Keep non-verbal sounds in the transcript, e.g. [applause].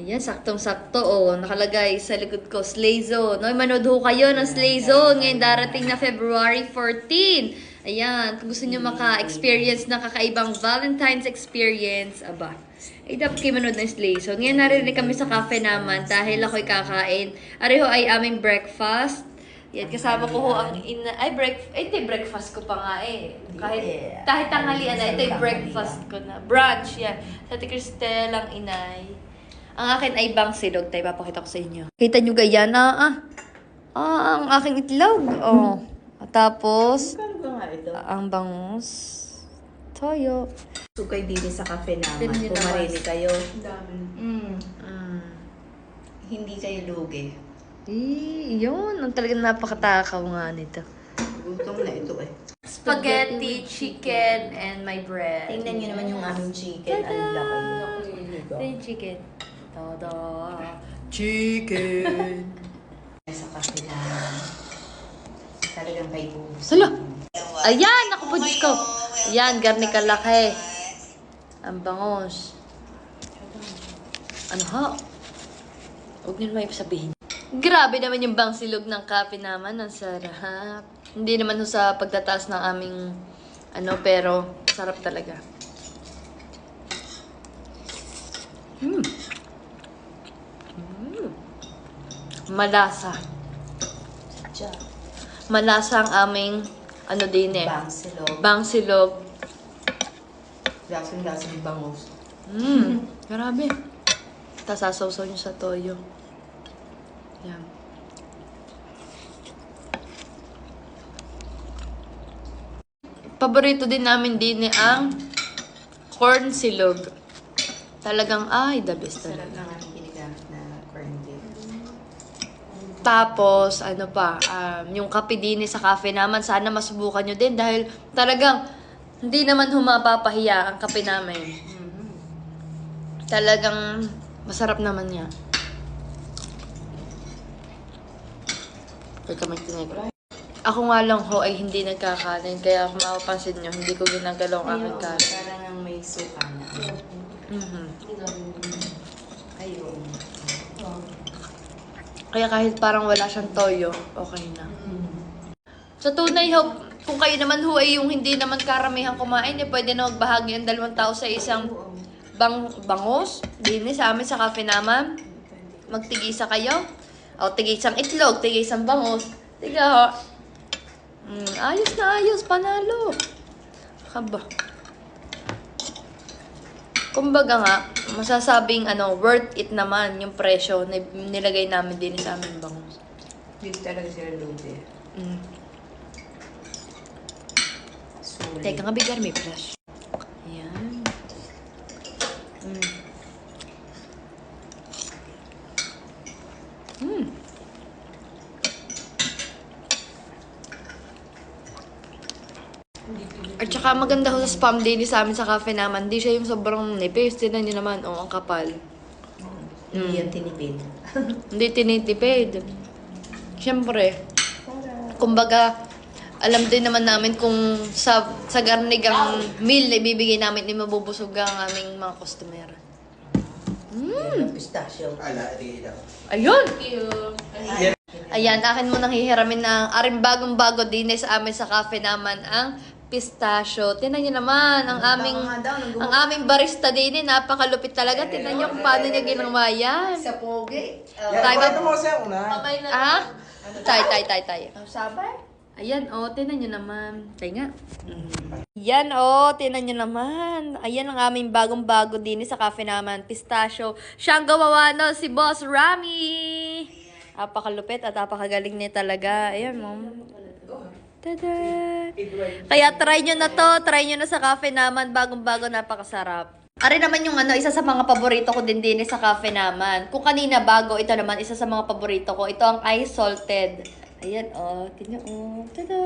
Ayan, saktong-sakto. Oh, nakalagay sa likod ko, Slay Zone. No, manood ho kayo ng Slay Zone ngayon darating na February 14. Ayan, kung gusto nyo maka-experience ng kakaibang Valentine's experience, aba, ay dapat kayo manood ng Slay Zone. Ngayon narinig kami sa cafe naman dahil ako'y kakain. Areho ay aming breakfast. Yan, kasama ko ho ang ina... Ay, break... Ay, ito yung breakfast ko pa nga eh. Kahit, kahit tanghalian na, ito yung breakfast ko na. Brunch, yan. Sa Cristel ang inay. Ang akin ay bang silog. Tayo, papakita ko sa inyo. Kita nyo ganyan na, ah. Ah, ang aking itlog. Oh. Tapos, ang bangus. Toyo. Sukay din sa cafe naman. Naman. kayo. Dami. Mm. Mm. Hindi kayo lugi. Eh, yun. Ang talagang napakatakaw nga nito. Gutom na ito eh. Spaghetti, chicken, and my bread. Tingnan nyo naman yung aming chicken. Ang laki. Ito yung chicken. Tada! Chicken! Sa cafe naman. Talagang kay Bubs. Sala! Ayan! Ako po, Diyos ko! Ayan, garni kalaki. Ang bangos. Ano ha? Huwag niyo naman sabihin. Grabe naman yung bang silog ng kape naman. Ang sarap. Hindi naman ho sa pagtataas ng aming ano, pero sarap talaga. Hmm. Mm. Malasa. Malasa ang aming ano din eh. Bang silog. Bang silog. Lasang-lasang bangus. Mmm. Grabe. Tapos sasaw nyo sa toyo. Yan. Paborito din namin din eh ang corn silog. Talagang, ay, the best talaga. ng aming ginagamit na corn beef. Tapos, ano pa, um, yung kape din sa cafe naman, sana masubukan nyo din dahil talagang hindi naman humapapahiya ang kape namin. Mm-hmm. Talagang masarap naman niya. Pagka may tinigro. Ako nga lang ho ay hindi nagkakanin, kaya kung mapapansin nyo, hindi ko ginagalaw ang aking kanin. Parang ang may suka na. Mhm. Ayun. Kaya kahit parang wala siyang toyo, okay na. Sa tunay ho, kung kayo naman ho ay yung hindi naman karamihan kumain, eh, pwede na magbahagi ang dalawang tao sa isang bang bangos. Dini sa amin sa cafe naman. Magtigisa kayo. O, tigisang itlog, tigisang bangos. Tiga ho. Mm, ayos na ayos, panalo. Haba. Kumbaga nga, masasabing ano, worth it naman yung presyo na nilagay namin din sa aming bangos. Hindi talaga sila lugi. Mm. Sulit. Teka nga, bigyan may flash. Ayan. At saka maganda ho sa spam daily sa amin sa cafe naman. Hindi siya yung sobrang nipis. Tinan nyo naman, oh, ang kapal. Hindi yan tinipid. [laughs] Hindi tinitipid. Siyempre, kumbaga, alam din naman namin kung sa, sa garnig ang meal na ibibigay namin, hindi mabubusog ang aming mga customer. Mm. Pistachio. Ala, di daw. Ayun! Ayan, akin mo nang hihiramin ng aring bagong-bago din sa amin sa cafe naman ang pistachio. Tinan niyo naman, ang aming daw, ang aming barista din eh, napakalupit talaga. Tinan niyo kung paano niya ginawa yan. Sa pogi. Yan, Tayo ba- kwento mo siya una. Ah? Tay, tay, tay, tay. Ang sabay. Ayan, oh, tinan nyo naman. Tay nga. Yan, oh, tinan nyo naman. Ayan ang aming bagong-bago din sa cafe naman, pistachio. Siya ang gawawa no, si Boss Rami. Napakalupit at napakagaling niya talaga. Ayan, mom. Tada! Kaya try nyo na to. Try nyo na sa cafe naman. Bagong-bago, napakasarap. Ari naman yung ano, isa sa mga paborito ko din din sa cafe naman. Kung kanina bago, ito naman, isa sa mga paborito ko. Ito ang ice salted. Ayan, oh. Tingnan, oh. Tada!